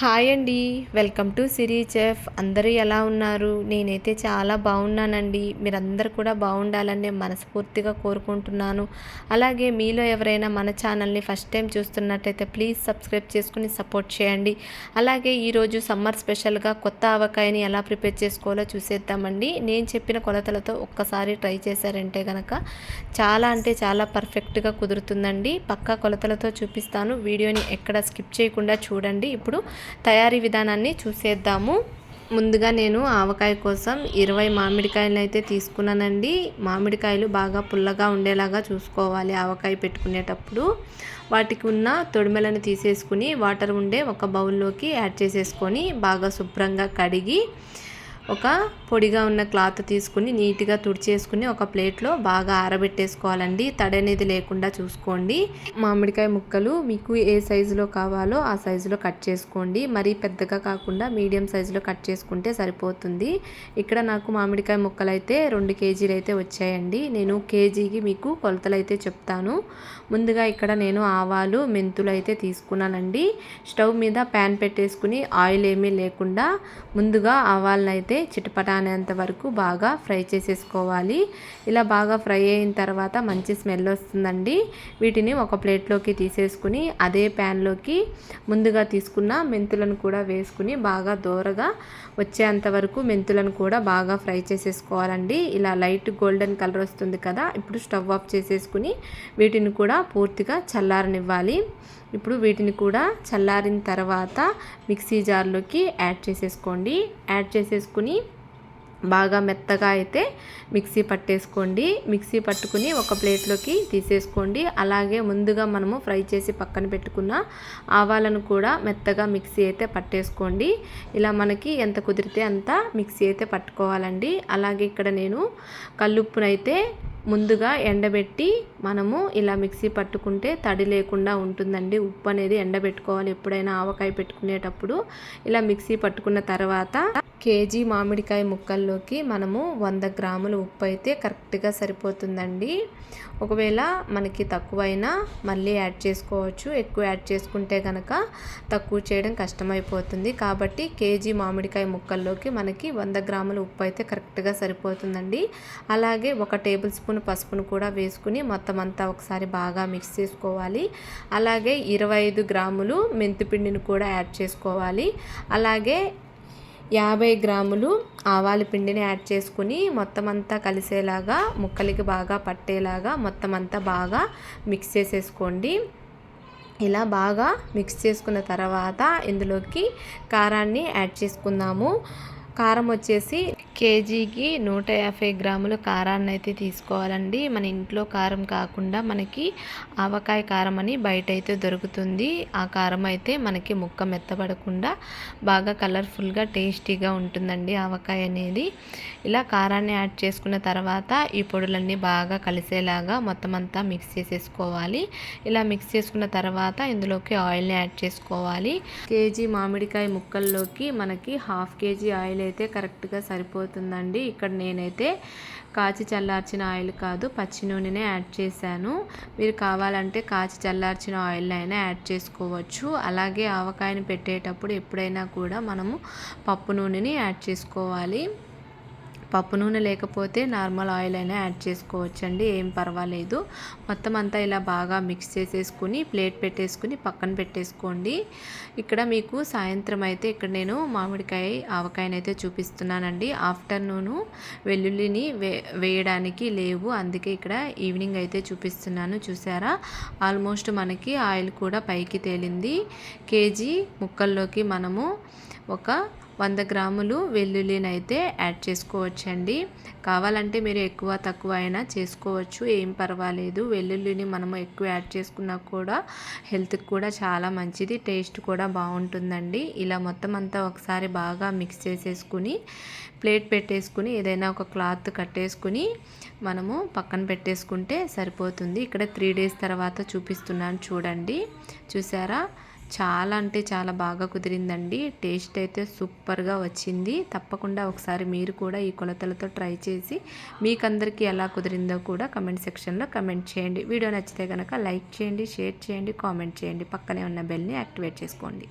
Hi అండి. Welcome to Siri chef. అందరూ ఎలా ఉన్నారు? నేనైతే చాలా బాగున్నానండి. మీరందరూ కూడా బాగుండాలని మనస్ఫూర్తిగా కోరుకుంటున్నాను. అలాగే మీలో ఎవరైనా మన ఛానల్ని ఫస్ట్ టైం చూస్తున్నట్టయితే ప్లీజ్ సబ్స్క్రైబ్ చేసుకుని సపోర్ట్ చేయండి. అలాగే ఈరోజు సమ్మర్ స్పెషల్గా కొత్త ఆవకాయని ఎలా ప్రిపేర్ చేసుకోవాలో చూసేద్దామండి. నేను చెప్పిన కొలతలతో ఒక్కసారి ట్రై చేశారంటే కనుక చాలా అంటే చాలా పర్ఫెక్ట్గా కుదురుతుందండి. పక్కా కొలతలతో చూపిస్తాను. వీడియోని ఎక్కడ స్కిప్ చేయకుండా చూడండి. ఇప్పుడు తయారీ విధానాన్ని చూసేద్దాము. ముందుగా నేను ఆవకాయ కోసం ఇరవై మామిడికాయలను అయితే తీసుకున్నానండి. మామిడికాయలు బాగా పుల్లగా ఉండేలాగా చూసుకోవాలి ఆవకాయ పెట్టుకునేటప్పుడు. వాటికి ఉన్న తొడిమెలను తీసేసుకుని వాటర్ ఉండే ఒక బౌల్లోకి యాడ్ చేసేసుకొని బాగా శుభ్రంగా కడిగి ఒక పొడిగా ఉన్న క్లాత్ తీసుకుని నీట్గా తుడిచేసుకుని ఒక ప్లేట్లో బాగా ఆరబెట్టేసుకోవాలండి. తడి అనేది లేకుండా చూసుకోండి. మామిడికాయ ముక్కలు మీకు ఏ సైజులో కావాలో ఆ సైజులో కట్ చేసుకోండి. మరీ పెద్దగా కాకుండా మీడియం సైజులో కట్ చేసుకుంటే సరిపోతుంది. ఇక్కడ నాకు మామిడికాయ ముక్కలు అయితే రెండు కేజీలు అయితే వచ్చాయండి. నేను కేజీకి మీకు కొలతలు అయితే చెప్తాను. ముందుగా ఇక్కడ నేను ఆవాలు మెంతులు అయితే తీసుకున్నానండి. స్టవ్ మీద ప్యాన్ పెట్టేసుకుని ఆయిల్ ఏమీ లేకుండా ముందుగా ఆవాలను అయితే చిటపట అనేంత వరకు బాగా ఫ్రై చేసేసుకోవాలి. ఇలా బాగా ఫ్రై అయిన తర్వాత మంచి స్మెల్ వస్తుందండి. వీటిని ఒక ప్లేట్లోకి తీసేసుకుని అదే ప్యాన్లోకి ముందుగా తీసుకున్న మెంతులను కూడా వేసుకుని బాగా దూరగా వచ్చేంత వరకు మెంతులను కూడా బాగా ఫ్రై చేసేసుకోవాలండి. ఇలా లైట్ గోల్డెన్ కలర్ వస్తుంది కదా ఇప్పుడు స్టవ్ ఆఫ్ చేసేసుకుని వీటిని కూడా పూర్తిగా చల్లారనివ్వాలి. ఇప్పుడు వీటిని కూడా చల్లారిన తర్వాత మిక్సీ జార్లోకి యాడ్ చేసేసుకోండి. యాడ్ చేసేసుకుని బాగా మెత్తగా అయితే మిక్సీ పట్టేసుకోండి. మిక్సీ పట్టుకుని ఒక ప్లేట్లోకి తీసేసుకోండి. అలాగే ముందుగా మనము ఫ్రై చేసి పక్కన పెట్టుకున్న ఆవాలను కూడా మెత్తగా మిక్సీ అయితే పట్టేసుకోండి. ఇలా మనకి ఎంత కుదిరితే అంత మిక్సీ అయితే పట్టుకోవాలండి. అలాగే ఇక్కడ నేను కల్లుప్పునైతే ముందుగా ఎండబెట్టి మనము ఇలా మిక్సీ పట్టుకుంటే తడి లేకుండా ఉంటుందండి. ఉప్పు అనేది ఎండబెట్టుకోవాలి ఎప్పుడైనా ఆవకాయ పెట్టుకునేటప్పుడు. ఇలా మిక్సీ పట్టుకున్న తర్వాత కేజీ మామిడికాయ ముక్కల్లోకి మనము వంద గ్రాముల ఉప్పు అయితే కరెక్ట్గా సరిపోతుందండి. ఒకవేళ మనకి తక్కువైనా మళ్ళీ యాడ్ చేసుకోవచ్చు. ఎక్కువ యాడ్ చేసుకుంటే కనుక తక్కువ చేయడం కష్టమైపోతుంది. కాబట్టి కేజీ మామిడికాయ ముక్కల్లోకి మనకి వంద గ్రాముల ఉప్పు అయితే కరెక్ట్గా సరిపోతుందండి. అలాగే ఒక టేబుల్ స్పూన్ పసుపును కూడా వేసుకుని మొత్తం అంతా ఒకసారి బాగా మిక్స్ చేసుకోవాలి. అలాగే ఇరవై ఐదు గ్రాములు మెంతిపిండిని కూడా యాడ్ చేసుకోవాలి. అలాగే యాభై గ్రాములు ఆవాల పిండిని యాడ్ చేసుకుని మొత్తం అంతా కలిసేలాగా ముక్కలకి బాగా పట్టేలాగా మొత్తం అంతా బాగా మిక్స్ చేసేసుకోండి. ఇలా బాగా మిక్స్ చేసుకున్న తర్వాత ఇందులోకి కారాన్ని యాడ్ చేసుకుందాము. కారం వచ్చేసి కేజీకి నూట యాభై గ్రాముల కారాన్ని అయితే తీసుకోవాలండి. మన ఇంట్లో కారం కాకుండా మనకి ఆవకాయ కారం అని బయట అయితే దొరుకుతుంది. ఆ కారం అయితే మనకి ముక్క మెత్తబడకుండా బాగా కలర్ఫుల్గా టేస్టీగా ఉంటుందండి ఆవకాయ అనేది. ఇలా కారాన్ని యాడ్ చేసుకున్న తర్వాత ఈ పొడులన్నీ బాగా కలిసేలాగా మొత్తం అంతా మిక్స్ చేసేసుకోవాలి. ఇలా మిక్స్ చేసుకున్న తర్వాత ఇందులోకి ఆయిల్ని యాడ్ చేసుకోవాలి. కేజీ మామిడికాయ ముక్కల్లోకి మనకి హాఫ్ కేజీ ఆయిల్ అయితే కరెక్ట్గా అవుతుందండి. ఇక్కడ నేనైతే కాచి చల్లార్చిన ఆయిల్ కాదు పచ్చి నూనెనే యాడ్ చేశాను. మీరు కావాలంటే కాచి చల్లార్చిన ఆయిల్ అయినా యాడ్ చేసుకోవచ్చు. అలాగే ఆవకాయని పెట్టేటప్పుడు ఎప్పుడైనా కూడా మనము పప్పు నూనెని యాడ్ చేసుకోవాలి. పప్పు నూనె లేకపోతే నార్మల్ ఆయిల్ అయినా యాడ్ చేసుకోవచ్చండి ఏం పర్వాలేదు. మొత్తం అంతా ఇలా బాగా మిక్స్ చేసేసుకుని ప్లేట్ పెట్టేసుకుని పక్కన పెట్టేసుకోండి. ఇక్కడ మీకు సాయంత్రం అయితే ఇక్కడ నేను మామిడికాయ ఆవకాయనైతే చూపిస్తున్నానండి. ఆఫ్టర్నూను వెల్లుల్లిని వే వేయడానికి లేవు. అందుకే ఇక్కడ ఈవినింగ్ అయితే చూపిస్తున్నాను చూసారా? ఆల్మోస్ట్ మనకి ఆయిల్ కూడా పైకి తేలింది. కేజీ ముక్కల్లోకి మనము ఒక వంద గ్రాములు వెల్లుల్లిని అయితే యాడ్ చేసుకోవచ్చండి. కావాలంటే మీరు ఎక్కువ తక్కువ అయినా చేసుకోవచ్చు ఏం పర్వాలేదు. వెల్లుల్లిని మనము ఎక్కువ యాడ్ చేసుకున్నా కూడా హెల్త్కి కూడా చాలా మంచిది టేస్ట్ కూడా బాగుంటుందండి. ఇలా మొత్తం అంతా ఒకసారి బాగా మిక్స్ చేసేసుకుని ప్లేట్ పెట్టేసుకుని ఏదైనా ఒక క్లాత్ కట్టేసుకుని మనము పక్కన పెట్టేసుకుంటే సరిపోతుంది. ఇక్కడ త్రీ డేస్ తర్వాత చూపిస్తున్నాను చూడండి. చూసారా? చాలా అంటే చాలా బాగా కుదిరిందండి. టేస్ట్ అయితే సూపర్గా వచ్చింది. తప్పకుండా ఒకసారి మీరు కూడా ఈ కొలతలతో ట్రై చేసి మీకు అందరికీ ఎలా కుదిరిందో కూడా కమెంట్ సెక్షన్లో కమెంట్ చేయండి. వీడియో నచ్చితే కనుక లైక్ చేయండి షేర్ చేయండి కామెంట్ చేయండి. పక్కనే ఉన్న బెల్ని యాక్టివేట్ చేసుకోండి.